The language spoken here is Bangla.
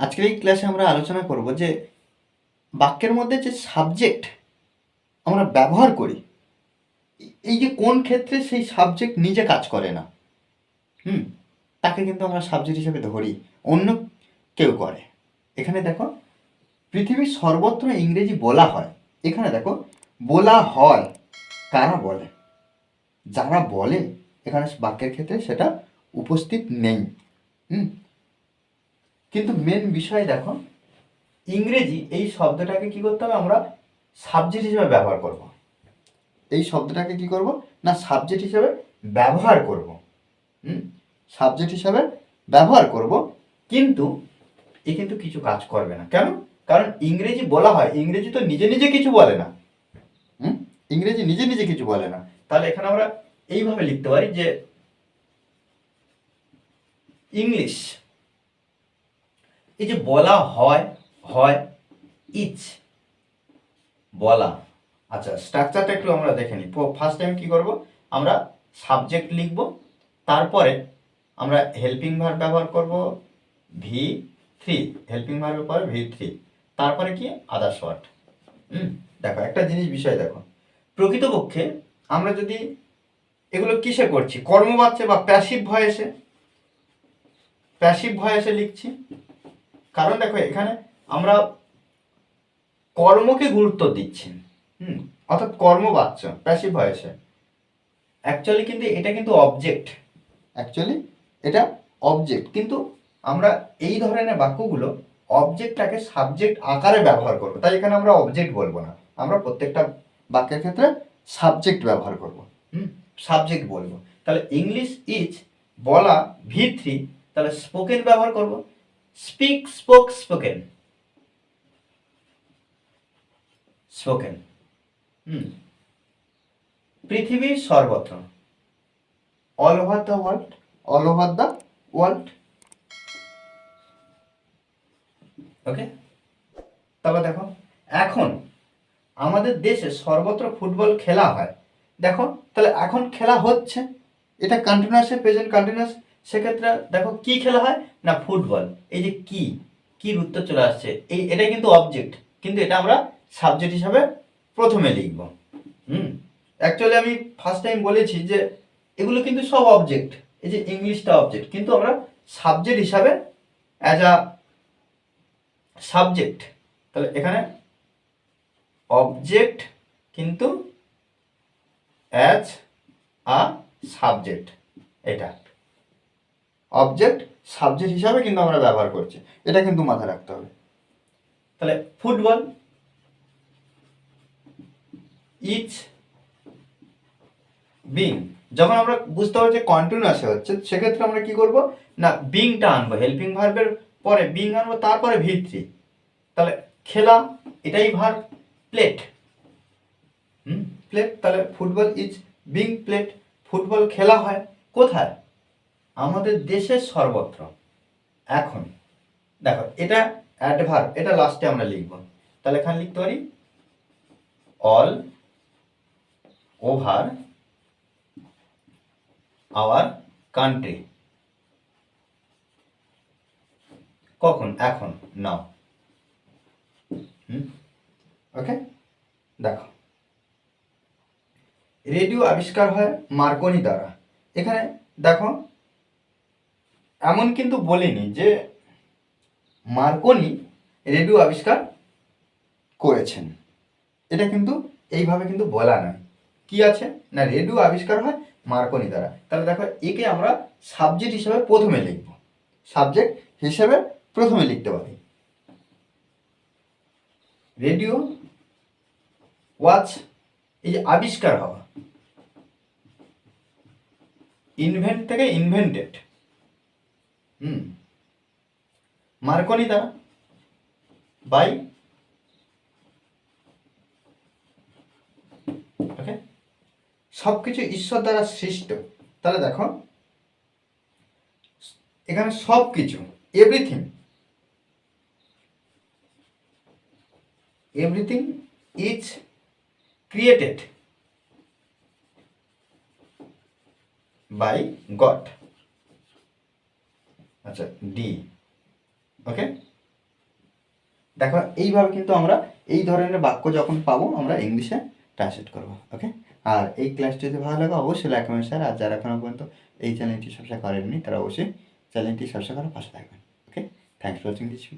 আজকের এই ক্লাসে আমরা আলোচনা করব যে বাক্যের মধ্যে যে সাবজেক্ট আমরা ব্যবহার করি, এই যে কোন ক্ষেত্রে সেই সাবজেক্ট নিজে কাজ করে না, হুম? তাকে কিন্তু আমরা সাবজেক্ট হিসেবে ধরি, অন্য কেউ করে। এখানে দেখো, পৃথিবীর সর্বত্র ইংরেজি বলা হয়। এখানে দেখো, বলা হয়, কারা বলে? যারা বলে, এখানে বাক্যের ক্ষেত্রে সেটা উপস্থিত নেই, হুম? কিন্তু মেন বিষয় দেখো, ইংরেজি এই শব্দটাকে কি করতে হবে আমরা সাবজেক্ট হিসেবে ব্যবহার করব। এই শব্দটাকে কি করব? না সাবজেক্ট হিসেবে ব্যবহার করব। হুম? সাবজেক্ট হিসেবে ব্যবহার করব, কিন্তু এ কিন্তু কিছু কাজ করবে না। কেন? কারণ ইংরেজি বলা হয়, ইংরেজি তো নিজে নিজে কিছু বলে না। হুম? ইংরেজি নিজে নিজে কিছু বলে না। তাহলে এখানে আমরা এইভাবে লিখতে পারি যে ইংলিশ এই যে বলা হয় হয়, ইচ, বলা। আচ্ছা স্ট্রাকচারটা একটু আমরা দেখে নিই। ফার্স্ট টাইম কি করব? আমরা সাবজেক্ট লিখব, তারপরে আমরা হেল্পিং ভার ব্যবহার করব ভি থ্রি হেল্পিং ভার্বের পরে ভি থ্রি তারপরে কি? আদার্স ওয়ার্ড হুম, দেখো, একটা জিনিস, বিষয় দেখো। প্রকৃতপক্ষে আমরা যদি এগুলো কিসে করছি? কর্মবাচ্চে বা প্যাসিভ ভয়েসে প্যাসিভ ভয়েসে লিখছি। কারণ দেখো, এখানে আমরা কর্মকে গুরুত্ব দিচ্ছি। হুম, অর্থাৎ কর্মবাচ্য প্যাসিভ ভয়েসে অ্যাকচুয়ালি কিন্তু এটা কিন্তু অবজেক্ট অ্যাকচুয়ালি এটা অবজেক্ট কিন্তু আমরা এই ধরনের বাক্যগুলো অবজেক্টটাকে সাবজেক্ট আকারে ব্যবহার করব। তাই এখানে আমরা অবজেক্ট বলব না। আমরা প্রত্যেকটা বাক্যের ক্ষেত্রে সাবজেক্ট ব্যবহার করব। হুম সাবজেক্ট বলব। তাহলে ইংলিশ ইজ বলা ভি থ্রি তাহলে স্পোকেন ব্যবহার করব। Speak spoke spoken spoken hmm পৃথিবীর সর্বত্র। All over the world all over the world okay তারপর দেখো, এখন আমাদের দেশে সর্বত্র ফুটবল খেলা হয়। দেখো, তাহলে এখন খেলা হচ্ছে। এটা কন্টিনিউয়াস প্রেজেন্ট কন্টিনিউয়াস সেক্ষেত্রে দেখো কি খেলা হয়? না, ফুটবল। এই যে কি কির উত্তর চলে আসছে? এই এটা কিন্তু অবজেক্ট কিন্তু এটা আমরা সাবজেক্ট হিসাবে প্রথমে লিখব। হুম? অ্যাকচুয়ালি আমি ফার্স্ট টাইম বলেছি যে এগুলো কিন্তু সব অবজেক্ট এই যে ইংলিশটা অবজেক্ট কিন্তু আমরা সাবজেক্ট হিসাবে অ্যাজ আ সাবজেক্ট তাহলে এখানে অবজেক্ট কিন্তু অ্যাজ আ সাবজেক্ট এটা। অবজেক্ট সাবজেক্ট হিসাবে কিন্তু আমরা ব্যবহার করছি। এটা কিন্তু মাথায় রাখতে হবে। তাহলে ফুটবল ইচ বিং যখন আমরা বুঝতে পারছি কন্টিনিউয়াসে হচ্ছে, সেক্ষেত্রে আমরা কি করব? না বিংটা আনব হেল্পিং ভার্বের পরে বিং আনব, তারপরে ভিত্রি তাহলে খেলা, এটাই ভার প্লেট হুম প্লেট তাহলে football is being played football খেলা হয়, কোথায়? আমাদের দেশের সর্বত্র। এখন। দেখো, এটা অ্যাডভার্ব এটা লাস্টে আমরা লিখব। তাহলে এখানে লিখতে পারি অল ওভার আওয়ার কান্ট্রি কখন? এখন নাও ওকে দেখো। রেডিও আবিষ্কার হয় মার্কনি দ্বারা। এখানে দেখো এমন কিন্তু বলিনি যে মার্কনি রেডিও আবিষ্কার করেছেন। এটা কিন্তু এইভাবে কিন্তু বলা নয়। কি আছে? না, রেডিও আবিষ্কার হয় মার্কনি দ্বারা। তাহলে দেখো, একে আমরা সাবজেক্ট হিসেবে প্রথমে লিখব। সাবজেক্ট হিসেবে প্রথমে লিখতে পারি রেডিও ওয়াচ এই যে আবিষ্কার হওয়া। ইনভেন্ট থেকে ইনভেন্টেড। হুম। মার্কনি দ্বারা বাই ওকে। সব কিছু ঈশ্বর দ্বারা সৃষ্ট। তাহলে দেখো, এখানে সব কিছু everything everything is created by God আচ্ছা ডি ওকে দেখো, এইভাবে কিন্তু আমরা এই ধরনের বাক্য যখন পাবো, আমরা ইংলিশে ট্রান্সলেট করব ওকে আর এই ক্লাসটি যদি ভালো লাগে, অবশ্যই লাইক শেয়ার আর যারা এখনও পর্যন্ত এই চ্যানেলটি সবসময় করেননি, তারা অবশ্যই চ্যানেলটি সবসময় করে পাশে থাকবেন okay thanks for watching this video